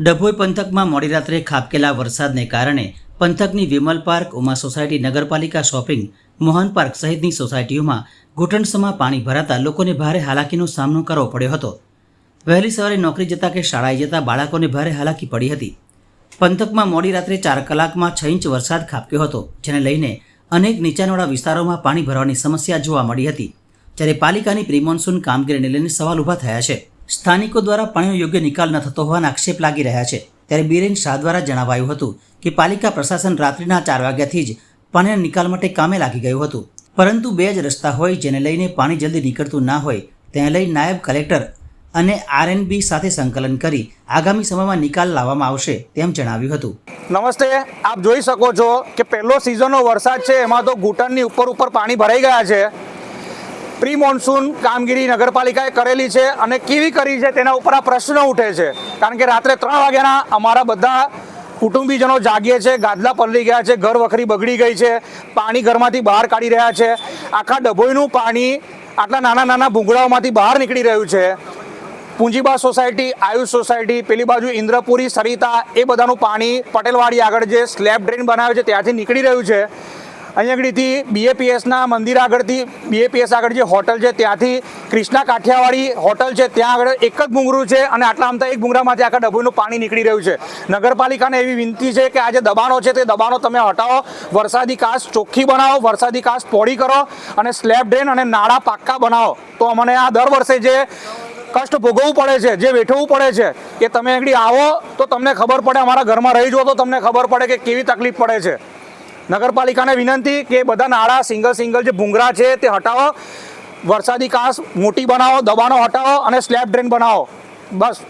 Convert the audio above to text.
ડભોઈ પંથકમાં મોડી રાત્રે ખાબકેલા વરસાદને કારણે પંથકની વિમલ પાર્ક, ઉમા સોસાયટી, નગરપાલિકા શોપિંગ, મોહન પાર્ક સહિતની સોસાયટીઓમાં ઘૂંટણસમાં પાણી ભરાતા લોકોને ભારે હાલાકીનો સામનો કરવો પડ્યો હતો. વહેલી સવારે નોકરી જતા કે શાળાએ જતા બાળકોને ભારે હાલાકી પડી હતી. પંથકમાં મોડી રાત્રે ચાર કલાકમાં છ ઇંચ વરસાદ ખાબક્યો હતો, જેને લઈને અનેક નીચાણવાળા વિસ્તારોમાં પાણી ભરવાની સમસ્યા જોવા મળી હતી. જ્યારે પાલિકાની પ્રિમોન્સૂન કામગીરીને લઈને સવાલ ઊભા થયા છે. સ્થાનિકો દ્વારા પાણીનો યોગ્ય નિકાલ ન થતો હોવાના આક્ષેપ લાગી રહ્યા છે. ત્યારે બીરેન શાહ દ્વારા જણાવાયું હતું કે પાલિકા પ્રશાસન રાત્રિના ચાર વાગ્યાથી જ પાણીના નિકાલ માટે કામે લાગી ગયું હતું. પરંતુ બે જ રસ્તા હોય જેને લઈને પાણી જલ્દી નીકળતું ના હોય, તેને લઈ નાયબ કલેક્ટર અને આરએનબી સાથે સંકલન કરી આગામી સમયમાં નિકાલ લાવવામાં આવશે તેમ જણાવ્યું હતું. નમસ્તે, આપ જોઈ શકો છો કે પહેલો સિઝનનો વરસાદ છે. એમાં તો ઘૂંટણની ઉપર ઉપર પાણી ભરાઈ ગયા છે. પ્રી મોન્સૂન કામગીરી નગરપાલિકાએ કરેલી છે અને કેવી કરી છે તેના ઉપર આ પ્રશ્ન ઉઠે છે. કારણ કે રાત્રે ત્રણ વાગ્યાના અમારા બધા કુટુંબીજનો જાગીએ છે, ગાદલા પલળી ગયા છે, ઘર વખરી બગડી ગઈ છે, પાણી ઘરમાંથી બહાર કાઢી રહ્યા છે. આખા ડભોઈનું પાણી આટલા નાના નાના ભૂંગળાઓમાંથી બહાર નીકળી રહ્યું છે. પૂંજીબા સોસાયટી, આયુષ સોસાયટી, પેલી બાજુ ઇન્દ્રપુરી, સરિતા, એ બધાનું પાણી પટેલવાડી આગળ જે સ્લેબ ડ્રેન બનાવે છે ત્યાંથી નીકળી રહ્યું છે. અહીંયા આગળથી બીએપીએસના મંદિર આગળથી બીએપીએસ આગળ જે હોટલ છે ત્યાંથી ક્રિષ્ના કાઠિયાવાડી હોટલ છે, ત્યાં આગળ એક જ ભૂંગરું છે અને આટલા આમતા એક ભૂંગરામાંથી આખા ડભોઈનું પાણી નીકળી રહ્યું છે. નગરપાલિકાને એવી વિનંતી છે કે આ જે દબાણો છે તે દબાણો તમે હટાવો, વરસાદી કાશ ચોખ્ખી બનાવો, વરસાદી કાશ પોળી કરો અને સ્લેબ ડ્રેન અને નાળા પાક્કા બનાવો. તો અમને આ દર વર્ષે જે કષ્ટ ભોગવવું પડે છે, જે વેઠવવું પડે છે, એ તમે આગળ આવો તો તમને ખબર પડે, અમારા ઘરમાં રહી જુઓ તો તમને ખબર પડે કે કેવી તકલીફ પડે છે. નગરપાલિકાને વિનંતી કે બધા નાળા સિંગલ સિંગલ જે ભૂંગરા છે તે હટાવો. વરસાદી કાંસ મોટી બનાવો, દબાણો હટાવો અને સ્લેબ ડ્રેન બનાવો. બસ.